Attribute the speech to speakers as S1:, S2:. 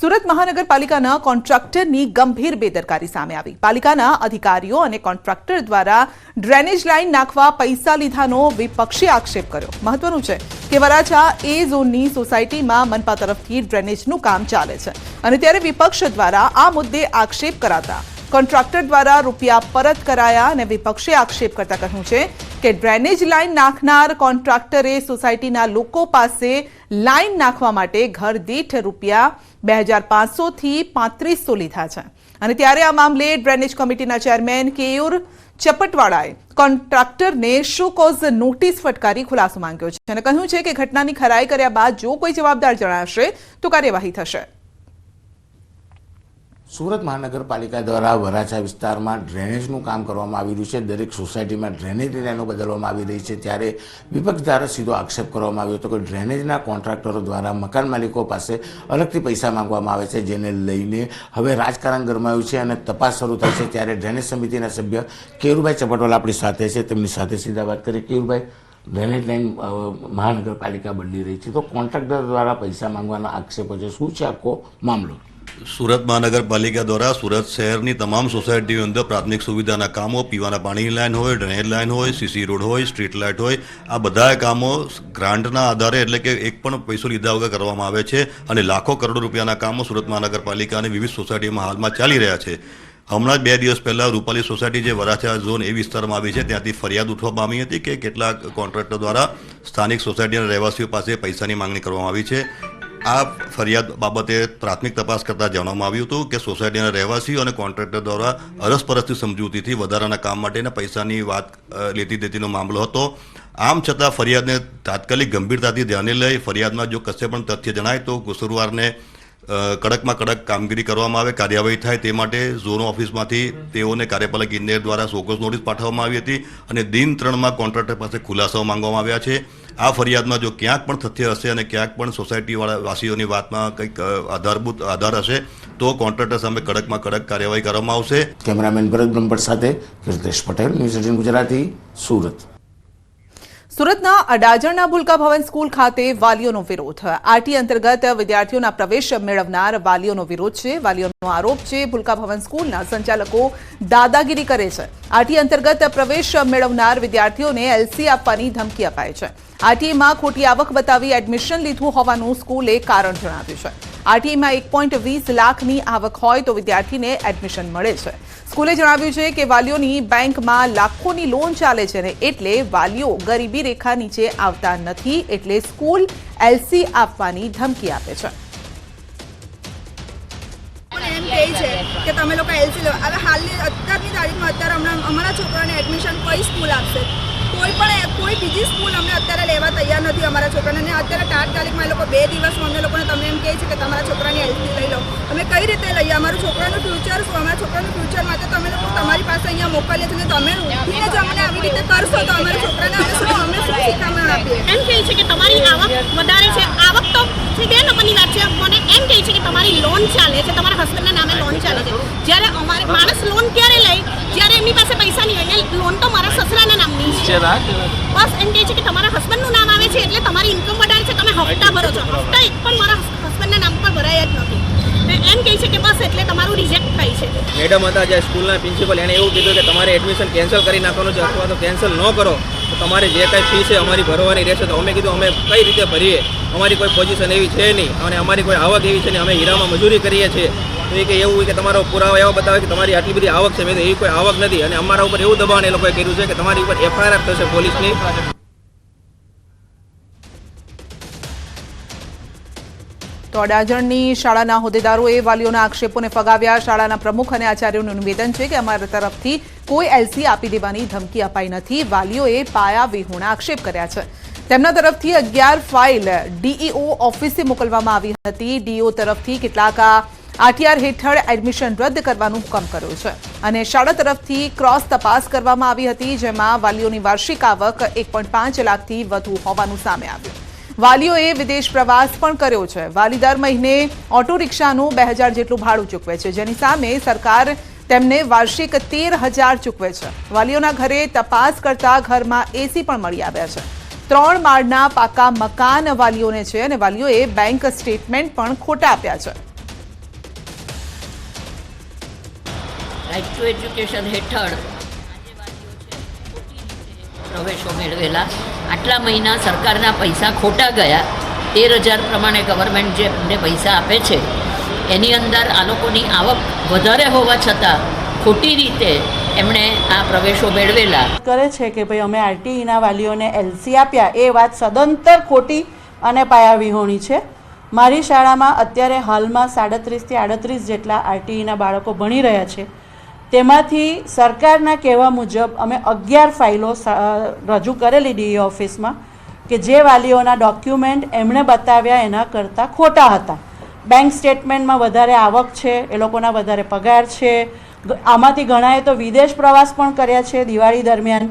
S1: સુરત મહાનગરપાલિકાના કોન્ટ્રાક્ટરની ગંભીર બેદરકારી સામે આવી. પાલિકાના અધિકારીઓ અને કોન્ટ્રાક્ટર દ્વારા ડ્રેનેજ લાઇન નાખવા પૈસા લીધાનો વિપક્ષી આક્ષેપ કર્યો. મહત્વનું છે કે વરાછા એ ઝોનની સોસાયટીમાં મનપા તરફથી ડ્રેનેજનું કામ ચાલે છે અને ત્યારે વિપક્ષ દ્વારા આ મુદ્દે આક્ષેપ કરાતા કોન્ટ્રાક્ટર દ્વારા રૂપિયા પરત કરાયા અને વિપક્ષે આક્ષેપ કરતા કહ્યું છે કે ડ્રેનેજ લાઇન નાખનાર કોન્ટ્રાક્ટરે સોસાયટીના લોકો પાસે લાઇન નાખવા માટે ઘર દીઠ રૂપિયા બે હજાર પાંચસોથી પાંત્રીસો લીધા છે. અને ત્યારે આ મામલે ડ્રેનેજ કમિટીના ચેરમેન કેયુર ચપટવાળાએ કોન્ટ્રાક્ટરને શો કોઝ નોટિસ ફટકારી ખુલાસો માંગ્યો છે અને કહ્યું છે કે ઘટનાની ખરાઈ કર્યા બાદ જો કોઈ જવાબદાર જણાશે તો કાર્યવાહી થશે.
S2: સુરત મહાનગરપાલિકા દ્વારા વરાછા વિસ્તારમાં ડ્રેનેજનું કામ કરવામાં આવી રહ્યું છે. દરેક સોસાયટીમાં ડ્રેનેજ લાઈનો બદલવામાં આવી રહી છે. ત્યારે વિપક્ષ દ્વારા સીધો આક્ષેપ કરવામાં આવ્યો હતો કે ડ્રેનેજના કોન્ટ્રાક્ટરો દ્વારા મકાન માલિકો પાસે અલગથી પૈસા માંગવામાં આવે છે, જેને લઈને હવે રાજકારણ ગરમાયું છે અને તપાસ શરૂ થાય છે. ત્યારે ડ્રેનેજ સમિતિના સભ્ય કેરુભાઈ ચપટવાલ આપણી સાથે છે. તેમની સાથે સીધા વાત કરીએ. કેરુભાઈ, ડ્રેનેજ લાઈન મહાનગરપાલિકા બદલી રહી છે. તો કોન્ટ્રાક્ટર દ્વારા પૈસા માંગવાના આક્ષેપો છે. શું છે આખો મામલો?
S3: સુરત મહાનગરપાલિકા દ્વારા સુરત શહેરની તમામ સોસાયટીઓ અંદર પ્રાથમિક સુવિધાના કામો, પીવાના પાણીની લાઇન હોય, ડ્રેનેજ લાઇન હોય, સીસી રોડ હોય, સ્ટ્રીટ લાઇટ હોય, આ બધા કામો ગ્રાન્ટના આધારે એટલે કે એક પણ પૈસો લીધા વગર કરવામાં આવે છે અને લાખો કરોડ રૂપિયાના કામો સુરત મહાનગરપાલિકાની વિવિધ સોસાયટીઓમાં હાલમાં ચાલી રહ્યા છે. હમણાં જ બે દિવસ પહેલાં રૂપાલી સોસાયટી જે વરાછા ઝોન એ વિસ્તારમાં આવી છે, ત્યાંથી ફરિયાદ ઉઠવા પામી હતી કે કેટલાક કોન્ટ્રાક્ટર દ્વારા સ્થાનિક સોસાયટીના રહેવાસીઓ પાસે પૈસાની માંગણી કરવામાં આવી છે. આ ફરિયાદ બાબતે પ્રાથમિક તપાસ કરતા જણાવવામાં આવ્યું હતું કે સોસાયટીના રહેવાસીઓ અને કોન્ટ્રાક્ટર દ્વારા અરસપરસથી સમજૂતીથી વધારાના કામ માટેના પૈસાની વાત લેતી દેતીનો મામલો હતો. આમ છતાં ફરિયાદને તાત્કાલિક ગંભીરતાથી ધ્યાને લઈ ફરિયાદમાં જો કશે પણ તથ્ય જણાય તો કસૂરવારને કડકમાં કડક કામગીરી કરવામાં આવે, કાર્યવાહી થાય તે માટે ઝોન ઓફિસમાંથી તેઓને કાર્યપાલક ઇજનેર દ્વારા સોકસ નોટિસ પાઠવવામાં આવી હતી અને દિન ત્રણમાં કોન્ટ્રાક્ટર પાસે ખુલાસાઓ માંગવામાં આવ્યા છે. આ ફરિયાદમાં જો ક્યાંક પણ તથ્ય હશે અને ક્યાંક પણ સોસાયટીવાળા વાસીઓની વાતમાં કંઈક આધારભૂત આધાર હશે, તો કોન્ટ્રાક્ટર સામે કડકમાં કડક કાર્યવાહી કરવામાં આવશે.
S2: કેમેરામેન ભરત બ્રહ્મભટ્ટ સાથે કીર્તેશ પટેલ, ન્યૂઝ એટીન ગુજરાતી, સુરત.
S1: સુરતના અડાજણના ભૂલકા ભવન સ્કૂલ ખાતે વાલીઓનો વિરોધ. આરટી અંતર્ગત વિદ્યાર્થીઓના પ્રવેશ મેળવનાર વાલીઓનો વિરોધ છે. વાલીઓનો આરોપ છે, ભૂલકા ભવન સ્કૂલના સંચાલકો દાદાગીરી કરે છે. આરટી અંતર્ગત પ્રવેશ મેળવનાર વિદ્યાર્થીઓને એલસી આપવાની ધમકી અપાય છે. આરટીમાં ખોટી આવક બતાવી એડમિશન લીધું હોવાનું સ્કૂલે કારણ જણાવ્યું છે. આરટીમાં એક પોઈન્ટ વીસ લાખની આવક હોય તો વિદ્યાર્થીને એડમિશન મળે છે. સ્કૂલે જણાવ્યું છે કે વાલીઓની બેંકમાં લાખોની લોન ચાલે છે ને એટલે વાલીઓ ગરીબી રેખા નીચે આવતા નથી એટલે સ્કૂલ એલસી આપવાની ધમકી આપે છે.
S4: કે તમે લોકો એલસી લો. હવે હાલની અત્યારની તારીખમાં અત્યારે હમણાં અમારા છોકરાને એડમિશન કઈ સ્કૂલ આપશે? કોઈ પણ કોઈ બીજી સ્કૂલ અમને અત્યારે લેવા તૈયાર નથી અમારા છોકરાને. અને અત્યારે એ લોકો બે દિવસમાં અમને લોકોને તમને એમ કહે છે કે તમારા છોકરાની એલસી લઈ લો. અમે કઈ રીતે લઈએ અમારું છોકરાનું ફ્યુચર શું? અમારા છોકરાનું ફ્યુચર માટે તમે લોકો તમારી પાસે અહીંયા મોકલીએ છીએ તમે ઉઠીને જ અમને આવી રીતે કરશો તો અમારા છોકરાને અમે શું અમે શું શિખામણ આપીએ.
S5: એમ કહે છે કે તમારી આવક વધારે છે. આવક તો છે બે નંબરની વાત છે. મને એમ કહે છે કે તમારી લોન ચાલે છે. તમારા હસબન્ડના નામે લોન ચાલે છે. જ્યારે અમારે માણસ લોન ક્યારે લે? જ્યારે એમની પાસે પૈસા નહીં હોય. લોન તો મારા સસરાના નામની છે. બસ એમ કહે છે કે તમારા હસબન્ડનું નામ આવે છે એટલે તમારી ઇન્કમ વધારે છે. તમે હપ્તા ભરો છો. હપ્તા એક પણ મારા હસબન્ડના નામ પર ભરાયા જ નથી. એમ કહે છે કે બસ એટલે તમારું રિજેક્ટ થાય છે.
S6: મેડમ હતા જે સ્કૂલના પ્રિન્સિપલ, એણે એવું કીધું કે તમારે એડમિશન કેન્સલ કરી નાખવાનું છે અથવા તો કેન્સલ ન કરો, તો તમારે જે કાંઈ ફી છે અમારી ભરવાની રહેશે. તો અમે કીધું, અમે કઈ રીતે ભરીએ? અમારી કોઈ પોઝિશન એવી છે નહીં. અને અમારી કોઈ આવક એવી છે નહીં. અમે હીરામાં મજૂરી કરીએ છીએ. તો એ કે એવું કે તમારો પુરાવા એવા બતાવે કે તમારી આટલી બધી આવક છે. મેં એવી કોઈ આવક નથી. અને અમારા ઉપર એવું દબાણ એ લોકોએ કર્યું છે કે તમારી ઉપર એફઆઈઆર થશે પોલીસની.
S1: અડાજણની શાળાના હોદ્દેદારોએ વાલીઓના આક્ષેપોને ફગાવ્યા. શાળાના પ્રમુખ અને આચાર્યોનું નિવેદન છે કે અમારા તરફથી કોઈ એલસી આપી દેવાની ધમકી અપાઈ નથી. વાલીઓએ પાયા વિહોણા આક્ષેપ કર્યા છે. તેમના તરફથી અગિયાર ફાઇલ ડીઈઓ ઓફિસે મોકલવામાં આવી હતી. ડીઓ તરફથી કેટલાક આરટીઆર હેઠળ એડમિશન રદ કરવાનો હુકમ કર્યો છે. અને શાળા તરફથી ક્રોસ તપાસ કરવામાં આવી હતી, જેમાં વાલીઓની વાર્ષિક આવક એક લાખથી વધુ હોવાનું સામે આવ્યું. વાલીઓએ વિદેશ પ્રવાસ પણ કર્યો છે. વાલી દર મહિને ઓટો રિક્ષાનું બે હજાર જેટલું ભાડું ચૂકવે છે. જેની સામે સરકાર તેમને વાર્ષિક તેર હજાર ચૂકવે છે. વાલીઓના ઘરે તપાસ કરતા ઘરમાં એસી પણ મળી આવ્યા છે. ત્રણ માળના પાકા મકાન વાલીઓને છે અને વાલીઓએ બેંક સ્ટેટમેન્ટ પણ ખોટા આપ્યા છે.
S7: રાઇટ ટુ એજ્યુકેશન હેઠળ પ્રવેશો મેળવેલા. આટલા મહિના સરકારના પૈસા ખોટા ગયા. તેર હજાર પ્રમાણે ગવર્મેન્ટ જે એમને પૈસા આપે છે, એની અંદર આ લોકોની આવક વધારે હોવા છતાં ખોટી રીતે એમણે આ પ્રવેશો મેળવેલા.
S8: કરે છે કે ભાઈ અમે આરટીઈના વાલીઓને એલસી આપ્યા, એ વાત સદંતર ખોટી અને પાયાવિહોણી છે. મારી શાળામાં અત્યારે હાલમાં સાડત્રીસથી આડત્રીસ જેટલા આરટીઈના બાળકો ભણી રહ્યા છે. તેમાંથી સરકારના કહેવા મુજબ અમે અગિયાર ફાઇલો રજૂ કરેલી ડીઈ ઓફિસમાં કે જે વાલીઓના ડોક્યુમેન્ટ એમણે બતાવ્યા એના કરતાં ખોટા હતા. બેંક સ્ટેટમેન્ટમાં વધારે આવક છે, એ લોકોના વધારે પગાર છે આમાંથી ઘણાએ તો વિદેશ પ્રવાસ પણ કર્યા છે દિવાળી દરમિયાન.